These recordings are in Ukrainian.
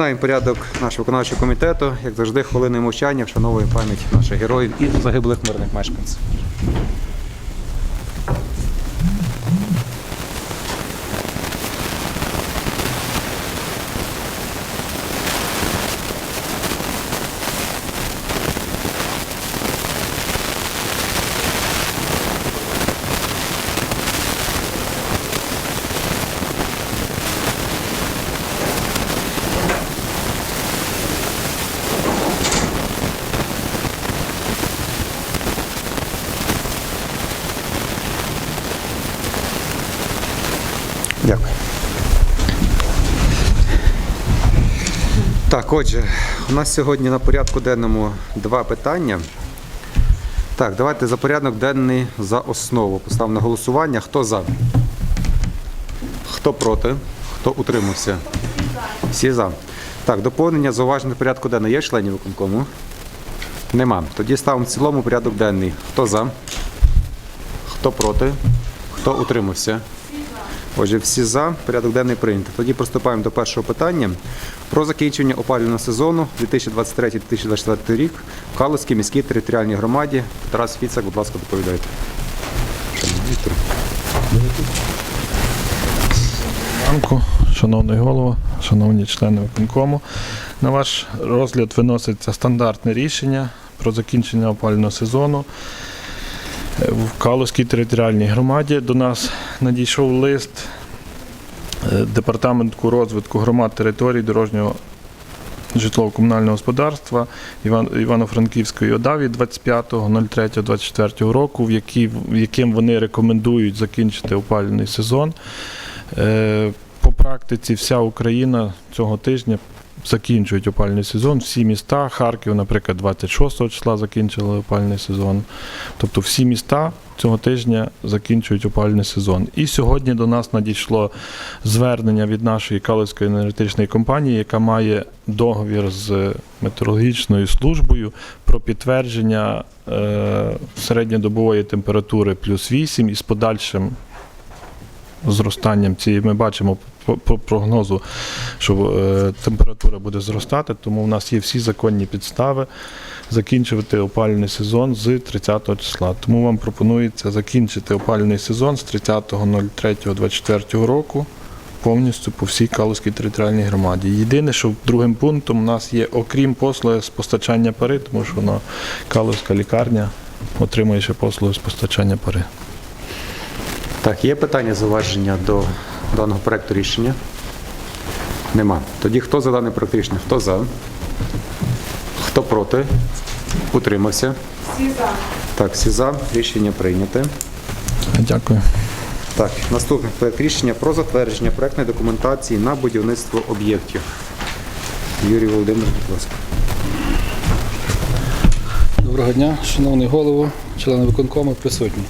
Знаємо порядок нашого виконавчого комітету. Як завжди, хвилини мовчання вшановує пам'ять наших героїв і загиблих мирних мешканців. Дякую. Так, отже, у нас сьогодні на порядку денному два питання. Так, давайте за порядок денний за основу. Поставимо на голосування. Хто за? Хто проти? Хто утримався? Всі за. Так, доповнення зауважень порядку денного є членів виконкому? Нема. Тоді ставимо в цілому порядок денний. Хто за? Хто проти? Хто утримався? Отже, всі за, порядок денний прийнято. Тоді приступаємо до першого питання про закінчення опалювального сезону 2023-2024 рік в Калузькій міській територіальній громаді. Тарас Фіцак, будь ласка, доповідайте. Ранку, шановний голово, шановні члени виконкому. На ваш розгляд виноситься стандартне рішення про закінчення опалювального сезону. В Калузькій територіальній громаді до нас надійшов лист е, Департаменту розвитку громад територій дорожнього житлово-комунального господарства Івано-Франківської ОДА від 25.03.24 року, в в яким вони рекомендують закінчити опалювальний сезон. Е, По практиці вся Україна цього тижня закінчують опальний сезон. Всі міста, Харків, наприклад, 26 числа закінчили опальний сезон. Тобто всі міста цього тижня закінчують опальний сезон. І сьогодні до нас надійшло звернення від нашої Калицької енергетичної компанії, яка має договір з метеорологічною службою про підтвердження е, середньодобової температури плюс 8 і з подальшим зростанням цієї ми бачимо по, прогнозу, що е, температура буде зростати, тому в нас є всі законні підстави закінчувати опалювальний сезон з 30 числа. Тому вам пропонується закінчити опалювальний сезон з 30.03.24 року. Повністю по всій Калузькій територіальній громаді. Єдине, що другим пунктом у нас є, окрім послуги з постачання пари, тому що воно Калузька лікарня отримує ще послуги з постачання пари. Так, є питання зауваження до даного проекту рішення? Нема. Тоді хто за даний проект рішення? Хто за? Хто проти? Утримався? Всі за. Так, всі за. Рішення прийняте. Дякую. Так, наступний проект рішення про затвердження проектної документації на будівництво об'єктів. Юрій Володимирович, будь ласка. Доброго дня, шановний голово, члени виконкому, присутні.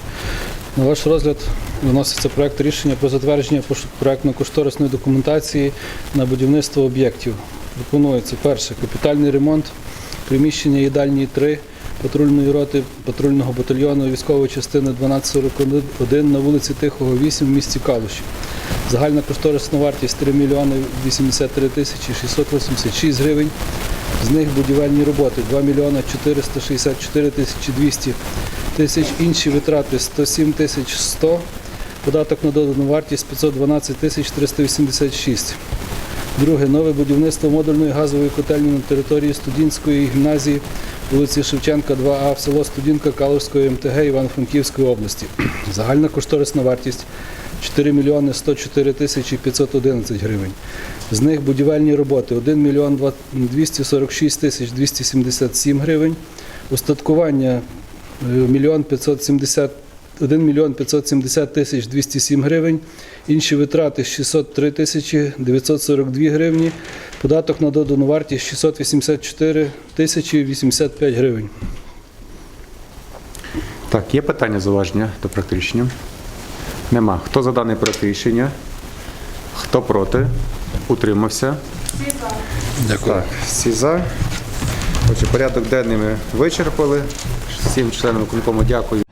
На ваш розгляд виноситься проект рішення про затвердження проектно-кошторисної документації на будівництво об'єктів. Пропонується перше капітальний ремонт приміщення їдальні 3 патрульної роти патрульного батальйону військової частини 1241 на вулиці Тихого 8 в місті Калуші. Загальна кошторисна вартість 3 мільйони 83 тисячі 686 гривень. З них будівельні роботи 2 мільйони 464 тисячі 200 тисяч, інші витрати 107 тисяч 100, податок на додану вартість 512 тисяч 386. Друге, нове будівництво модульної газової котельні на території Студінської гімназії вулиці Шевченка, 2А в село Студінка Калужської МТГ Івано-Франківської області. Загальна кошторисна вартість 4 мільйони 104 тисячі 511 гривень. З них будівельні роботи 1 мільйон 246 тисяч 277 гривень, устаткування е, мільйон 570 1 мільйон 570 тисяч 207 гривень, інші витрати 603 тисячі 942 гривні, податок на додану вартість 684 тисячі 85 гривень. Так, є питання зауваження до проекту рішення? Нема. Хто за даний проект рішення? Хто проти? Утримався? Всі за. Дякую. Так, всі за. Отже, порядок денний ми вичерпали. Всім членам виконкому дякую.